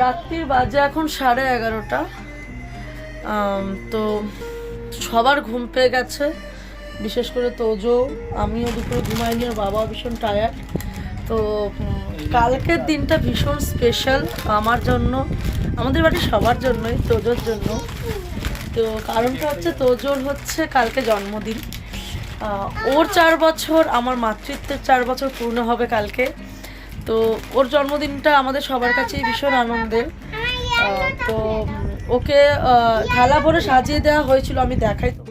রাত্রির বাজে এখন সাড়ে এগারোটা। তো সবার ঘুম পেয়ে গেছে। বিশেষ করে তোজো, আমিও দুপুরে ঘুমাইনি আর বাবাও ভীষণ টায়ার্ড তো কালকের দিনটা ভীষণ স্পেশাল আমার জন্য, আমাদের বাড়ির সবার জন্যই, তোজোর জন্য। তো কারণটা হচ্ছে তোজোর হচ্ছে কালকে জন্মদিন। ওর চার বছর, আমার মাতৃত্বের চার বছর পূর্ণ হবে কালকে। তো ওর জন্মদিনটা আমাদের সবার কাছেই ভীষণ আনন্দের। তো ওকে থালা ভরে সাজিয়ে দেওয়া হয়েছিল, আমি দেখাই তো।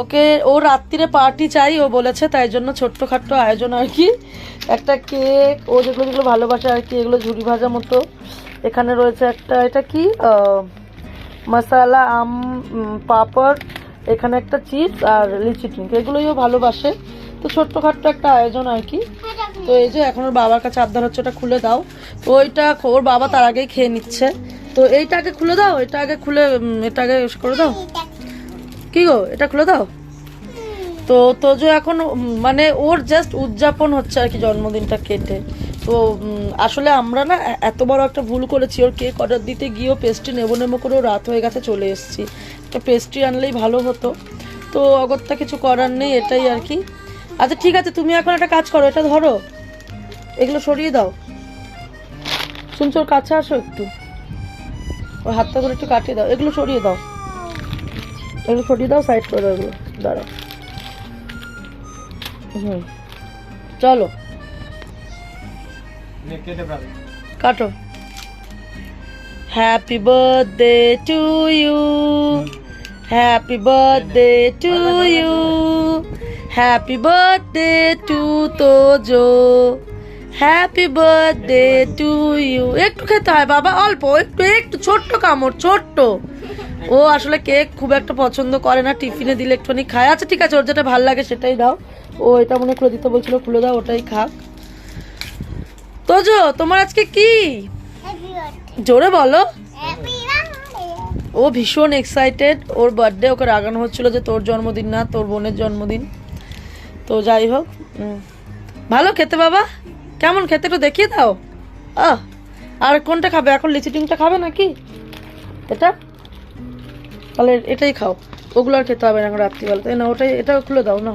ওকে, ও রাত্রিরে পার্টি চাই, ও বলেছে, তাই জন্য ছোট্টখাট্ট আয়োজন আর কি। একটা কেক, ও যেগুলো যেগুলো ভালোবাসে আর কি, এগুলো ঝুড়ি ভাজা মতো। এখানে রয়েছে একটা, এটা কি? মশালা, আম পাপড়, এখানে একটা চিপস আর লিচি ড্রিঙ্ক এগুলোইও ভালোবাসে। তো ছোট্টখাট্ট একটা আয়োজন আর কি। তো এই যে এখন ওর বাবার কাছে আবদার হচ্ছে, ওটা খুলে দাও। তো ওইটা ওর বাবা তার আগেই খেয়ে নিচ্ছে। তো এইটা আগে খুলে দাও, এটা আগে খুলে এটা আগে ইউজ করে দাও। কি গো, এটা খুলে দাও? তো তোজো এখন মানে ওর জাস্ট উদযাপন হচ্ছে আর কি জন্মদিনটা কেটে। তো আসলে আমরা না এত বড় একটা ভুল করেছি। ওর কেক অর্ডার দিতে গিয়েও পেস্ট্রি নেব নেব করেও রাত হয়ে গেছে চলে এসেছি। একটা পেস্ট্রি আনলেই ভালো হতো। তো অগত্যা কিছু করার নেই, এটাই আর কি। আচ্ছা ঠিক আছে তুমি এখন একটা কাজ করো এটা ধরো। এগুলো সরিয়ে দাও। শুনছো ওর কাছে আসো একটু। ওর হাতটা করে একটু কাটিয়ে দাও। এগুলো সরিয়ে দাও। এগুলো সরিয়ে দাও সাইড করে দাও এগুলো। দাঁড়াও। হুম। চলো। কাটো happy birthday to you happy birthday to you happy birthday to Tojo happy birthday to you একটু খেতে হয় বাবা অল্প একটু একটু ছোট্ট কামড় ছোট্ট। ও আসলে কেক খুব একটা পছন্দ করে না টিফিনে দিলে একটুখানি খায়। আচ্ছা ঠিক আছে ওর যেটা ভালো লাগে সেটাই দাও। ও এটা মনে করে দিতে বলছিল খুলে দাও ওটাই খাক। তোজো তোমার আজকে কি? জোরে বলো। ও ভীষণ এক্সাইটেড ওর বার্থডে ওকে রাগানো হচ্ছিল যে তোর জন্মদিন না তোর বোনের জন্মদিন। তো যাই হোক ভালো খেতে বাবা? কেমন খেতে একটু দেখিয়ে দাও। আহ, আর কোনটা খাবে? এখন লিচি ডিমটা খাবে নাকি? এটা? তাহলে এটাই খাও। ওগুলো আর খেতে হবে না এখন রাত্রিবেলা। তাই না, ওটাই এটাও খুলে দাও না।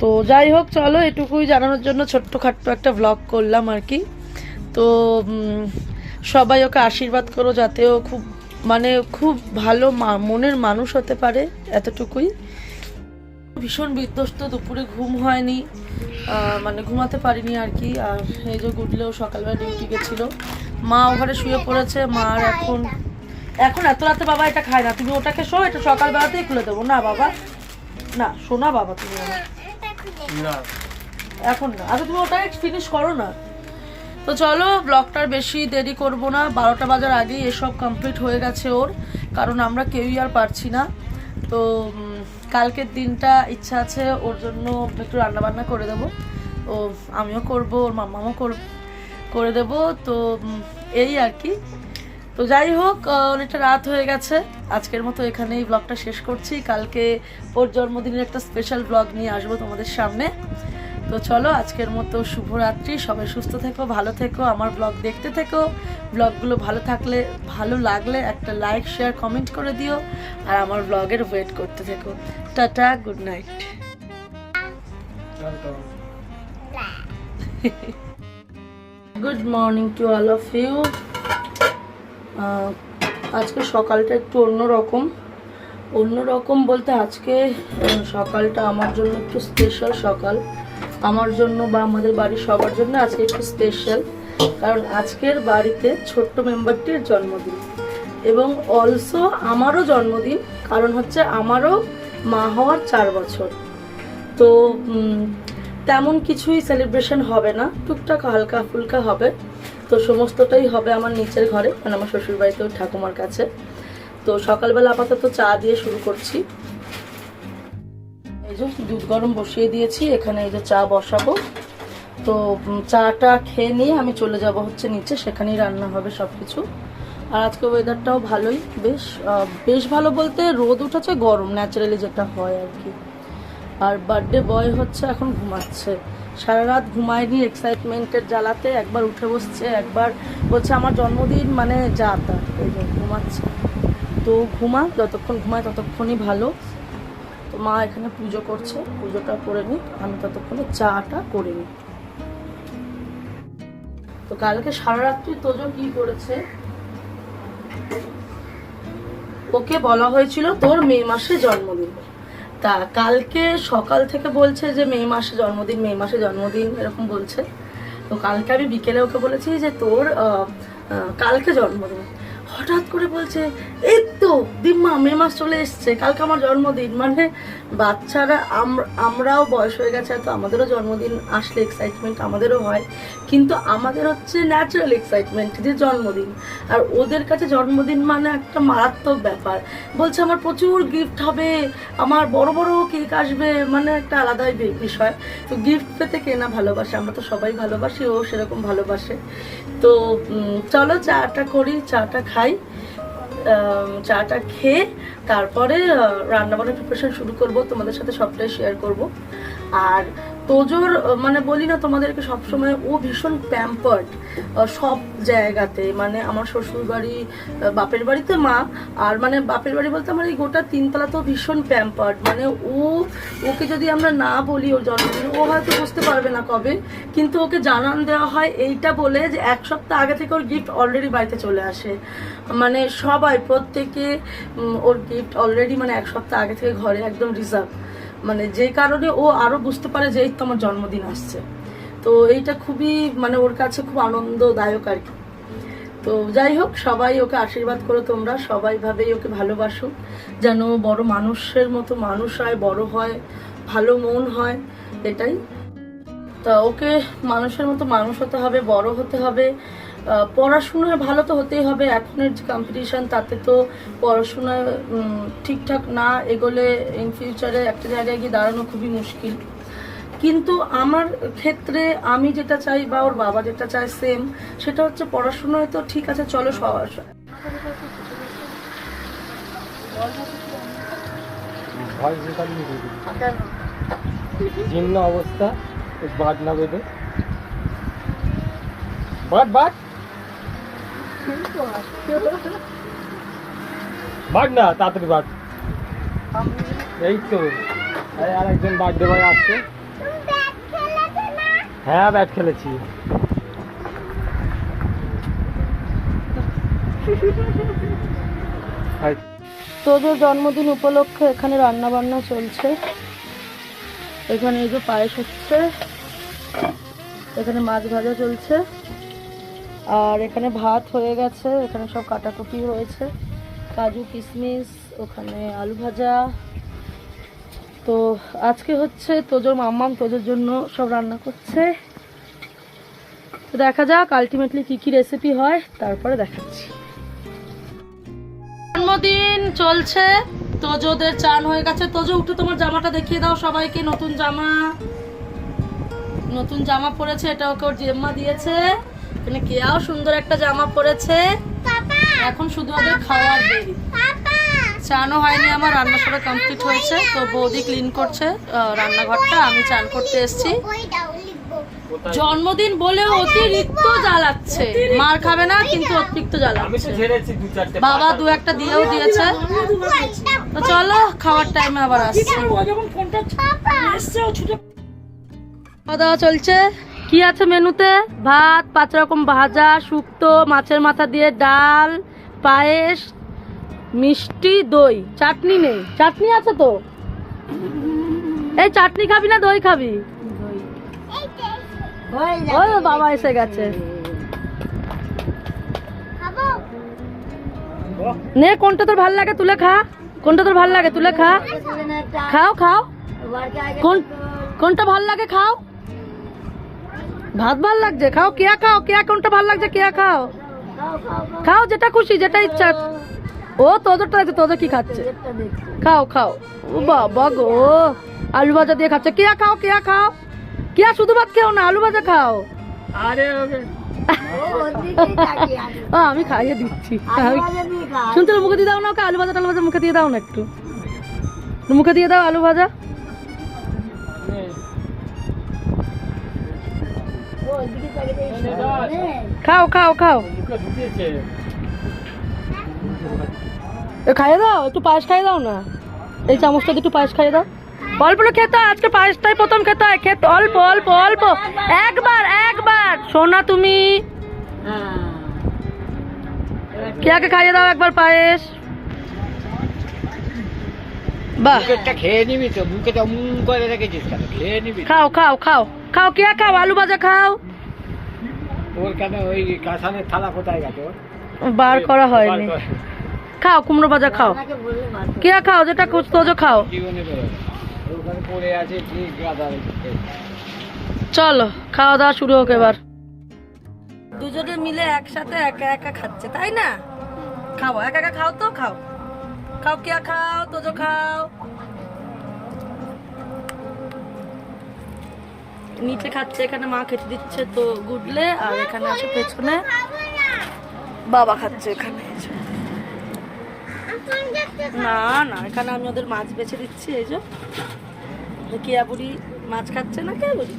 তো যাই হোক, চলো এটুকুই জানানোর জন্য ছোট্টখাট্ট একটা ব্লগ করলাম আর কি। তো সবাই ওকে আশীর্বাদ করো যাতে ও খুব মানে খুব ভালো মনের মানুষ হতে পারে এতটুকুই। ভীষণ বিধ্বস্ত দুপুরে ঘুম হয়নি মানে ঘুমাতে পারিনি আর কি আর এই যে গুডলেও সকালবেলা ডিউটি গেছিল। মা ওখানে শুয়ে পড়েছে মার এখন এখন এত রাতে বাবা এটা খায় না। তুমি ওটাকে শো এটা সকালবেলাতেই খুলে দেবো। না বাবা না শোনা বাবা তুমি এখন না। আচ্ছা তুমি ওটা ফিনিশ করো না। তো চলো ব্লগটার বেশি দেরি করব না। বারোটা বাজার আগেই এসব কমপ্লিট হয়ে গেছে ওর কারণ আমরা কেউই আর পারছি না। তো কালকের দিনটা ইচ্ছা আছে, ওর জন্য একটু রান্নাবান্না করে দেবো। ও, আমিও করব, ওর মামাও করে দেব, তো এই আর কি। তো যাই হোক অনেকটা রাত হয়ে গেছে। আজকের মতো এখানেই ব্লগটা শেষ করছি। কালকে ওর জন্মদিনের একটা স্পেশাল ব্লগ নিয়ে আসব তোমাদের সামনে। তো চলো, আজকের মতো শুভরাত্রি। সবাই সুস্থ থেকো, ভালো থেকো, আমার ব্লগ দেখতে থেকো। ব্লগগুলো ভালো থাকলে, ভালো লাগলে একটা লাইক শেয়ার কমেন্ট করে দিও। আর আমার ব্লগের ওয়েট করতে থেকো। Tata good night good morning to all of you আজকে সকালটা একটু অন্যরকম। অন্যরকম বলতে আজকে সকালটা আমার জন্য একটু স্পেশাল সকাল। আমার জন্য বা আমাদের বাড়ির সবার জন্য আজকে একটু স্পেশাল কারণ আজকের বাড়িতে ছোট্ট মেম্বারটির জন্মদিন এবং অলসো আমারও জন্মদিন, কারণ হচ্ছে আমারও মা হওয়ার চার বছর। তো তেমন কিছুই সেলিব্রেশন হবে না, টুকটাক হালকা ফুলকা হবে। তো সমস্তটাই হবে আমার নিচের ঘরে মানে আমার শ্বশুরবাড়িতে ঠাকুমার কাছে। তো সকালবেলা আপাতত চা দিয়ে শুরু করছি। দুধ গরম বসিয়ে দিয়েছি, এখানে এই যে চা বসাবো। তো চাটা খেয়ে নিয়ে আমি চলে যাব হচ্ছে নিচে, সেখানেই রান্না হবে সব কিছু আর আজকে ওয়েদারটাও ভালোই, বেশ বেশ ভালো বলতে রোদ উঠেছে, গরম ন্যাচারালি যেটা হয় আর কি। আর বার্থডে বয় হচ্ছে এখন ঘুমাচ্ছে। সারা রাত ঘুমায়নি এক্সাইটমেন্টের জ্বালাতে একবার উঠে বসছে, একবার বলছে আমার জন্মদিন মানে যা তা ঘুমাচ্ছে। তো ঘুমা, যতক্ষণ ঘুমায় ততক্ষণই ভালো। তো মা এখানে পুজো করছে, পুজোটা করে নিই আমি ততক্ষণে চাটা করে নিই। তো কালকে সারা রাত্রি তোজো কি করেছে? ওকে বলা হয়েছিল তোর মে মাসে জন্মদিন। তা কালকে সকাল থেকে বলছে যে মে মাসে জন্মদিন, মে মাসে জন্মদিন, এরকম বলছে। তো কালকে আমি বিকেলে ওকে বলেছি যে তোর কালকে জন্মদিন। হঠাৎ করে বলছে, এই তো, দিম্মা, মে মাস চলে এসছে, কালকে আমার জন্মদিন। মানে বাচ্চারা আম- আমরাও বয়স হয়ে গেছে, তো আমাদেরও জন্মদিন আসলে এক্সাইটমেন্ট আমাদেরও হয়। কিন্তু আমাদের হচ্ছে ন্যাচারাল এক্সাইটমেন্ট যে জন্মদিন। আর ওদের কাছে জন্মদিন মানে একটা মারাত্মক ব্যাপার। বলছে, আমার প্রচুর গিফট হবে, আমার বড় বড় কেক আসবে। মানে একটা আলাদাই বিষয়। তো গিফট পেতে কে না ভালোবাসে? আমরা তো সবাই ভালোবাসি, ও সেরকম ভালোবাসে। তো চলো চাটা করি, চাটা খাই। চাটা খেয়ে তারপরে রান্নাবান্নার প্রিপারেশন শুরু করব। তোমাদের সাথে সবটাই শেয়ার করব। আর তোজোর মানে বলি না তোমাদেরকে সবসময়, ও ভীষণ প্যাম্পার্ড সব জায়গাতে। মানে আমার শ্বশুর বাড়ি বাপের বাড়িতে মা, আর মানে বাপের বাড়ি বলতে আমার এই গোটা তিনতলা তো ভীষণ প্যাম্পার্ড মানে ও, ওকে যদি আমরা না বলি ওর জন্মদিন, ও হয়তো বুঝতে পারবে না কবে, কিন্তু ওকে জানান দেওয়া হয় এইটা বলে যে এক সপ্তাহ আগে থেকে ওর গিফট অলরেডি বাড়িতে চলে আসে। মানে সবাই, প্রত্যেকে ওর গিফট অলরেডি মানে এক সপ্তাহ আগে থেকে ঘরে একদম রিজার্ভ মানে যে কারণে ও আরও বুঝতে পারে যে এই তো আমার জন্মদিন আসছে। তো এইটা খুবই মানে ওর কাছে খুব আনন্দদায়ক আর কি। তো যাই হোক, সবাই ওকে আশীর্বাদ করো তোমরা, সবাই ভাবেই ওকে ভালোবাসো যেন বড় মানুষের মতো মানুষ হয়, বড় হয়, ভালো মন হয়, এটাই। তা ওকে মানুষের মতো মানুষ হতে হবে, বড় হতে হবে পড়াশোনায় ভালো তো হতেই হবে এখনের যে কম্পিটিশান তাতে তো পড়াশোনায় ঠিকঠাক না এগোলে ইন ফিউচারে একটা জায়গায় গিয়ে দাঁড়ানো খুবই মুশকিল। কিন্তু আমার ক্ষেত্রে আমি যেটা চাই বা ওর বাবা যেটা চায় সেম সেটা হচ্ছে পড়াশোনায় তো ঠিক আছে চলো সবার জীর্ণ অবস্থা বাদ। না বেঁধে বাট বাট! বাট না তাড়াতাড়ি বাট এই তো আর একজন বার্থডে বয় আসছে। হ্যাঁ ব্যাট খেলেছি। তোদের জন্মদিন উপলক্ষে এখানে রান্না বান্না চলছে। এখানে এই যে পায়েস হচ্ছে। এখানে মাছ ভাজা চলছে। আর এখানে ভাত হয়ে গেছে, এখানে সব কাটাকুটি হয়েছে। কাজু কিশমিশ ওখানে আলু ভাজা। তো আজকে হচ্ছে তোজোর মাম্মাম তোজোর জন্য সব রান্না করছে। তো দেখা যাক আলটিমেটলি কি কি রেসিপি হয়, তারপরে দেখাচ্ছি। জন্মদিন চলছে, তোজোদের চান হয়ে গেছে। তোজো, উঠে তোমার জামাটা দেখিয়ে দাও সবাইকে, নতুন জামা। নতুন জামা পরেছে, এটা ওকে ওর জেম্মা দিয়েছে। এখানে কেয়াও সুন্দর একটা জামা পরেছে। এখন শুধু ওদের খাওয়ার দেরি। চানও হয়নি আমার রান্না করা কমপ্লিট হয়েছে তো বৌদি ক্লিন করছে রান্নাঘরটা আমি চান করতে এসেছি। জন্মদিন বলে অতিরিক্ত জ্বালাচ্ছে। মার খাবে না কিন্তু অতিরিক্ত জ্বালাচ্ছে। বাবা দু একটা দিয়েও দিয়েছে। তো চলো খাওয়ার টাইমে আবার আসছি। খাওয়া দাওয়া চলছে। কি আছে মেনুতে? ভাত, পাঁচ রকম ভাজা, শুক্তো, মাছের মাথা দিয়ে ডাল, পায়েস, মিষ্টি, দই। চাটনি নেই। চাটনি আছে তো? এই চাটনি খাবি না, দই খাবি? বাবা এসে গেছে। নে, কোনটা তোর ভালো লাগে তুলে খা। কোনটা তোর ভালো লাগে তুলে খা। খাও খাও। কোন কোনটা ভালো লাগে খাও। ভাত ভালো লাগছে খাও কেয়া খাও কেয়া কোনটা ভালো লাগছে কেয়া খাও। খাও যেটা খুশি যেটা ইচ্ছা। ও তোদেরটা লাগছে তোদের কি খাচ্ছে? খাও খাও। ও বাবা গো আলু ভাজা দিয়ে খাচ্ছে। কেয়া খাও কেয়া খাও। কেয়া শুধু ভাত খেও না আলু ভাজা খাও। আরে ও, আমি খাইয়ে দিচ্ছি। শুনতে মুখে দিয়ে দাও না ওকে আলু ভাজা টালু ভাজা মুখে দিয়ে দাও না একটু। মুখে দিয়ে দাও আলু ভাজা। খাও খাও খাও। খাইয়ে দাও একটু পায়েস খাইয়ে দাও না। এই চামচটা একটু পায়েস খাইয়ে দাও। অল্প খেতে আজকে পায়েসটাই প্রথম খেতে হয়। খেতে অল্প অল্প অল্প। একবার একবার। সোনা তুমি। কেয়াকে খাইয়ে দাও একবার পায়েস? বাহ মুখেরটা খেয়ে নিবি তো মুখে তো মুম করে রেখেছিস কেন? খেয়ে নিবি খাও খাও খাও। খাও কেয়া খাও? আলু ভাজা খাও। ওর কেন ওই কাঁসানের থালা কোথায় গেছে বার করা হয়নি। খাও কুমড়ো ভাজা খাও। কেয়া খাও? যেটা তোজো খাও। চলো খাওয়া দাওয়া শুরু হোক এবার। দুজনে মিলে একসাথে একা একা খাচ্ছে তাই না? খাও একা একা খাও তো খাও। খাও, কিয়া খাও, তোজো খাও। নিচে খাচ্ছে, এখানে মা খেতে দিচ্ছে তো গুডলে, আর এখানে আছে পেছনে বাবা খাচ্ছে এখানে। না না, এখানে আমি ওদের মাছ বেছে দিচ্ছি, এই যে। কিয়া বুড়ি মাছ খাচ্ছে না কে বুড়ি?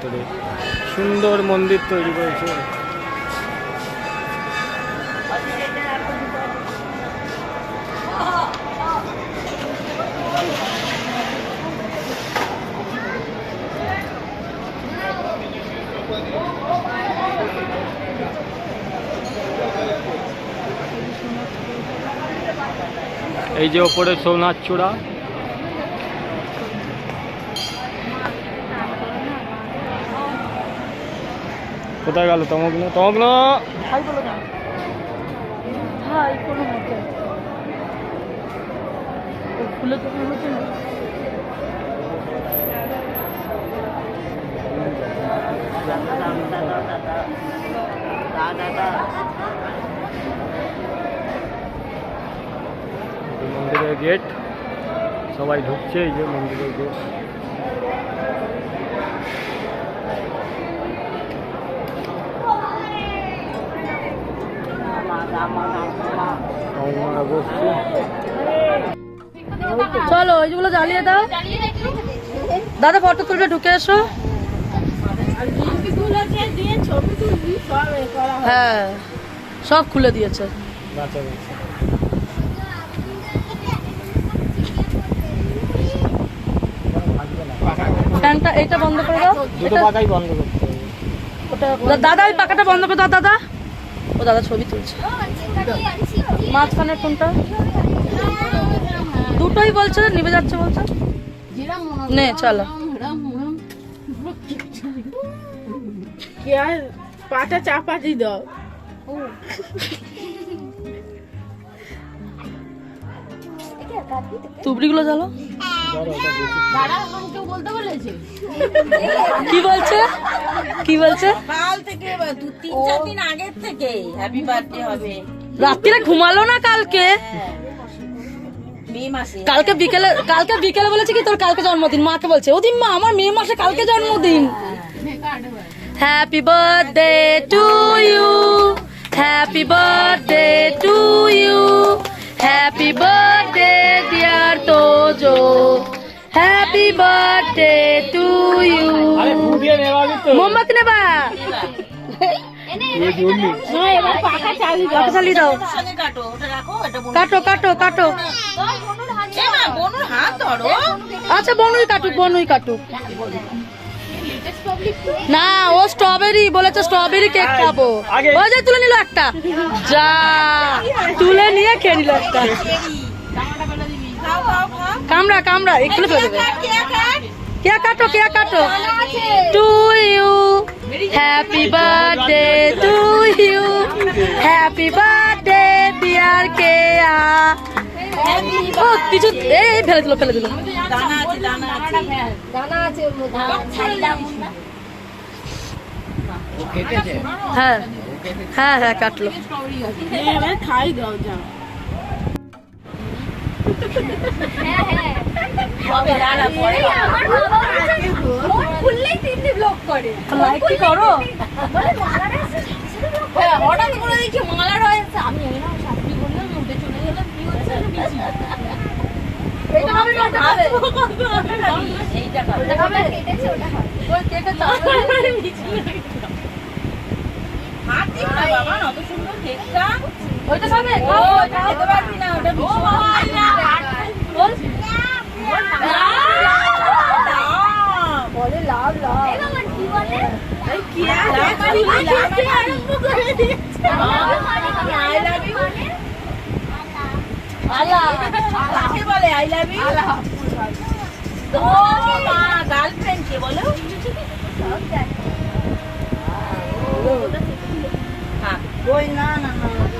ভেতরে। সুন্দর মন্দির তৈরি করেছে। এই যে ওপরে সোনার চূড়া। কোথায় গেল তমগ্ন? তমগ্ন! মন্দিরের গেট সবাই ঢুকছে এই যে মন্দিরের গেট চলো ওইগুলো জ্বালিয়ে দাও। দাদা ফটো তুলবে ঢুকে এসো। হ্যাঁ সব খুলে দিয়েছে। ফ্যানটা এইটা বন্ধ করে দাও। এটা- দাদা ওই পাখাটা বন্ধ করে দাও দাদা। ও দাদা ছবি তুলছে। মাঝখানের কোনটা? দুটোই বলছে নিভে যাচ্ছে বলছে? নে চলো। পাটা চাপা দি দাও। তুবড়িগুলো জ্বালো? কি বলছে? কি বলছে? কাল থেকে দু তিন চার দিন আগের থেকে। হ্যাপি বার্থডে হবে। রাত্রিরে ঘুমালো না কালকে? কালকে বিকেলে কালকে বিকেলে বলেছে কি তোর কালকে জন্মদিন? মাকে বলছে ওদিন মা আমার মে মাসে কালকে জন্মদিন। Happy birthday to you happy birthday to you happy birthday dear Tojo happy birthday to you মোমবাতি নেবা? কাটো ওটা রাখো এটা বোন কাটো কাটো কাটো। এ মা বোনুর হাত ধরো আচ্ছা বনুই কাটুক বনুই কাটুক। না ও স্ট্রবেরি বলেছে স্ট্রবেরি কেক খাব। ওই যে তুলে নিল একটা। যা তুলে নিয়ে খেয়ে নিল একটা। কামড়া কামড়া একটু ফেলে দেবে। কে কাটো কে কাটো? To happy birthday to you happy birthday dear কে ও কিছু এই এই ফেলে দিল ফেলে দিল। দানা আছে দানা আছে। ও খেতেছে হ্যাঁ। হ্যাঁ হ্যাঁ কাটলো। খাই দাও যাও। হঠাৎ করে দেখি মালার হয়েছে আমি খাবে এইটা খাবে ওটা খাবে ওই কেকটা চাপবে হাত দিও না বাবা অত সুন্দর কেকটা ওইটা খাবে খেতে পারবি না ওটা ভীষণ বল দাম। বলে লাভ লাভ আল্লাহ কাকে বলে আই লাভ ইউ ও মা গার্লফ্রেন্ড কে বলো হ্যাঁ ওই না না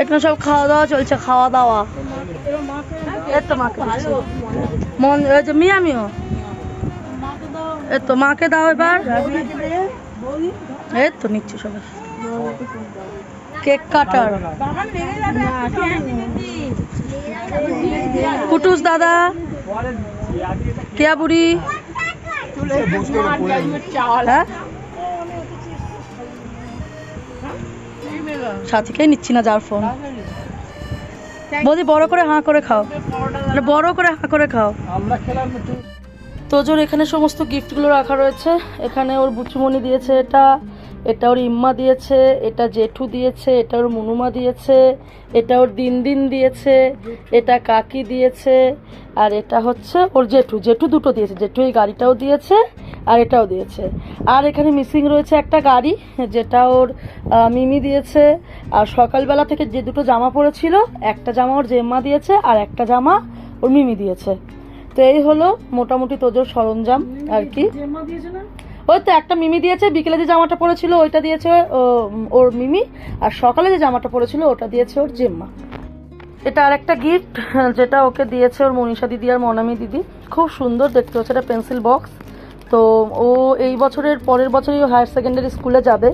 এখানে সব খাওয়া দাওয়া চলছে খাওয়া দাওয়া। তো মাকে মন এই যে মিয়া মিও। তো মাকে দাও এবার। এই তো নিচ্ছি সবাই। কেক কাটার। কুটুস দাদা কেয়া বুড়ি? হ্যাঁ? সাথীকেই নিচ্ছি না যার ফোন বলছি বড় করে হাঁ করে খাও। আরে বড় করে হাঁ করে খাও। তোজোর এখানে সমস্ত গিফটগুলো রাখা রয়েছে। এখানে ওর বুচুমণি দিয়েছে এটা। এটা ওর ইম্মা দিয়েছে, এটা জেঠু দিয়েছে, এটা ওর মুনুমা দিয়েছে, এটা ওর দিন দিন দিয়েছে, এটা কাকি দিয়েছে, আর এটা হচ্ছে ওর জেঠু। জেঠু দুটো দিয়েছে, জেঠু এই গাড়িটাও দিয়েছে আর এটাও দিয়েছে। আর এখানে মিসিং রয়েছে একটা গাড়ি, যেটা ওর মিমি দিয়েছে। আর সকালবেলা থেকে যে দুটো জামা পরেছিল, একটা জামা ওর জেম্মা দিয়েছে আর একটা জামা ওর মিমি দিয়েছে। তো এই হলো মোটামুটি তোজোর সরঞ্জাম আর কি। ওই তো একটা মিমি দিয়েছে, বিকেলে যে জামাটা পরেছিল ওইটা দিয়েছে ওর মিমি, আর সকালে যে জামাটা পরেছিল ওটা দিয়েছে ওর জেম্মা। এটা আর একটা গিফট যেটা ওকে দিয়েছে ওর মনীষা দিদি আর মনামি দিদি। খুব সুন্দর দেখতে হচ্ছে, এটা পেন্সিল বক্স তো ও এই বছরের পরের বছরই ও হায়ার সেকেন্ডারি স্কুলে যাবে।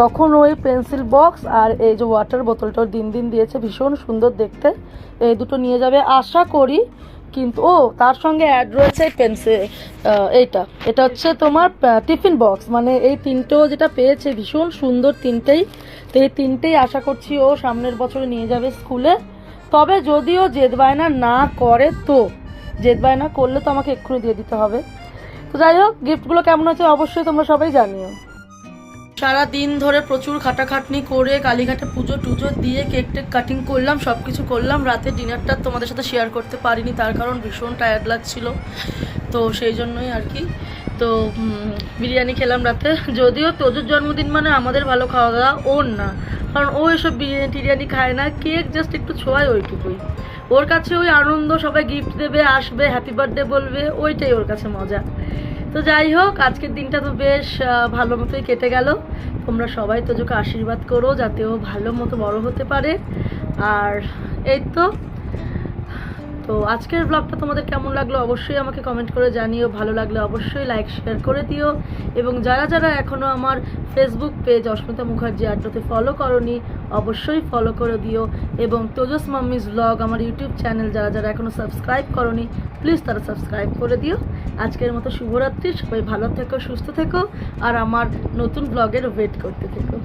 তখন ওই পেন্সিল বক্স আর এই যে ওয়াটার বোতলটা দিন দিন দিয়েছে, ভীষণ সুন্দর দেখতে। এই দুটো নিয়ে যাবে। আশা করি কিন্তু, ও, তার সঙ্গে অ্যাড রয়েছে পেন্সিল এইটা। এটা হচ্ছে তোমার টিফিন বক্স মানে এই তিনটেও যেটা পেয়েছে ভীষণ সুন্দর তিনটেই। তো এই তিনটেই আশা করছি ও সামনের বছরে নিয়ে যাবে স্কুলে। তবে যদিও জেদ বায়না না করে তো, জেদ বায়না করলে তো আমাকে এক্ষুনি দিয়ে দিতে হবে। তো যাই হোক গিফটগুলো কেমন হচ্ছে অবশ্যই তোমরা সবাই জানিও। সারা দিন ধরে প্রচুর খাটাখাটনি করে কালীঘাটে পুজো টুজো দিয়ে কেক টেক কাটিং করলাম সব কিছু করলাম। রাতে ডিনারটা তোমাদের সাথে শেয়ার করতে পারিনি, তার কারণ ভীষণ টায়ার্ড লাগছিল। তো সেই জন্যই আর কি। তো বিরিয়ানি খেলাম রাতে। যদিও তোজোর জন্মদিন মানে আমাদের ভালো খাওয়া দাওয়া ওর না। কারণ ও এসব বিরিয়ানি টিরিয়ানি খায় না, কেক জাস্ট একটু ছোঁয়ায় ওইটুকুই। ওর কাছে ওই আনন্দ, সবাই গিফট দেবে, আসবে হ্যাপি বার্থডে বলবে, ওইটাই ওর কাছে মজা। তো যাই হোক, আজকের দিনটা তো বেশ ভালো মতোই কেটে গেল। তোমরা সবাই তোজোকে আশীর্বাদ করো যাতে ও ভালো মতো বড় হতে পারে। আর এই তো তো আজকের ব্লগটা তোমাদের কেমন লাগল অবশ্যই আমাকে কমেন্ট করে জানিও। ভালো লাগলে অবশ্যই লাইক শেয়ার করে দিও। এবং যারা যারা এখনও আমার ফেসবুক পেজ অস্মিতা মুখার্জি আড্ডাতে ফলো করনি, অবশ্যই ফলো করে দিও। এবং তোজস মাম্মিজ ব্লগ আমার ইউটিউব চ্যানেল যারা যারা এখনও সাবস্ক্রাইব করনি প্লিজ তারা সাবস্ক্রাইব করে দিও। আজকের মতো শুভরাত্রি, সবাই ভালো থেকো, সুস্থ থেকো, আর আমার নতুন ব্লগের ওয়েট করতে থেকো।